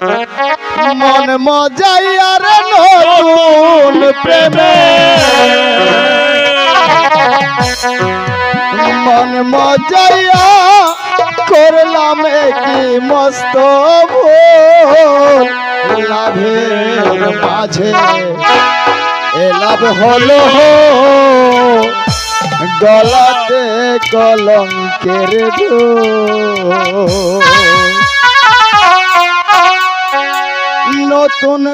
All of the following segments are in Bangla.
মন মজাই আর নতুন প্রেমে। মন মজাইয়া করলাম কি মস্ত লাভের মাঝে এ লাভ হলো গলাতে কলঙ্কের ঢোল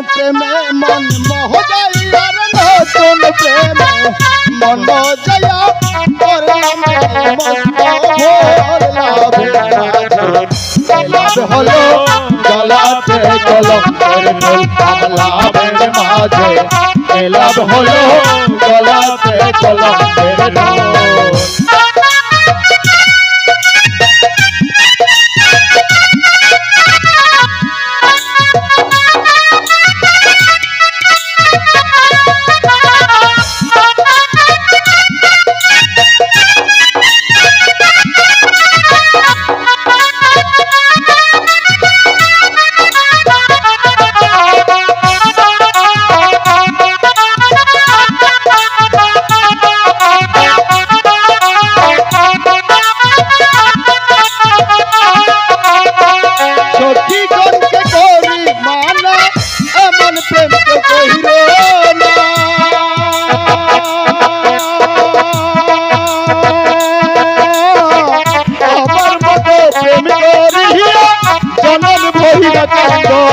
প্রেমে মন মহজাইয়ার নতুন প্রেমে মন লাভে লাভ হলো গলাতে কলমের ঢোল মাঝে লাভ হলো গলাতে কলমের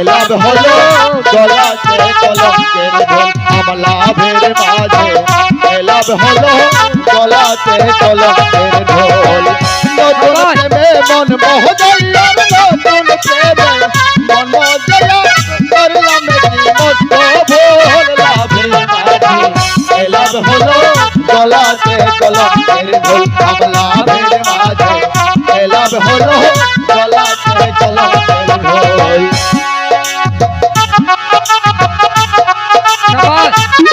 লাভ হলো গলাতে কলঙ্কের ঢোল আমার লাভের মাঝে লাভ হলো গলাতে কলঙ্কের ঢোল নতুন প্রেমে মন মহজাইয়ার নতুন প্রেমে মন মহজাইয়া করলাম কি মস্ত ভোল লাভের মাঝে লাভ হলো গলাতে কলঙ্কের ঢোল আমার লাভের মাঝে লাভ হলো বস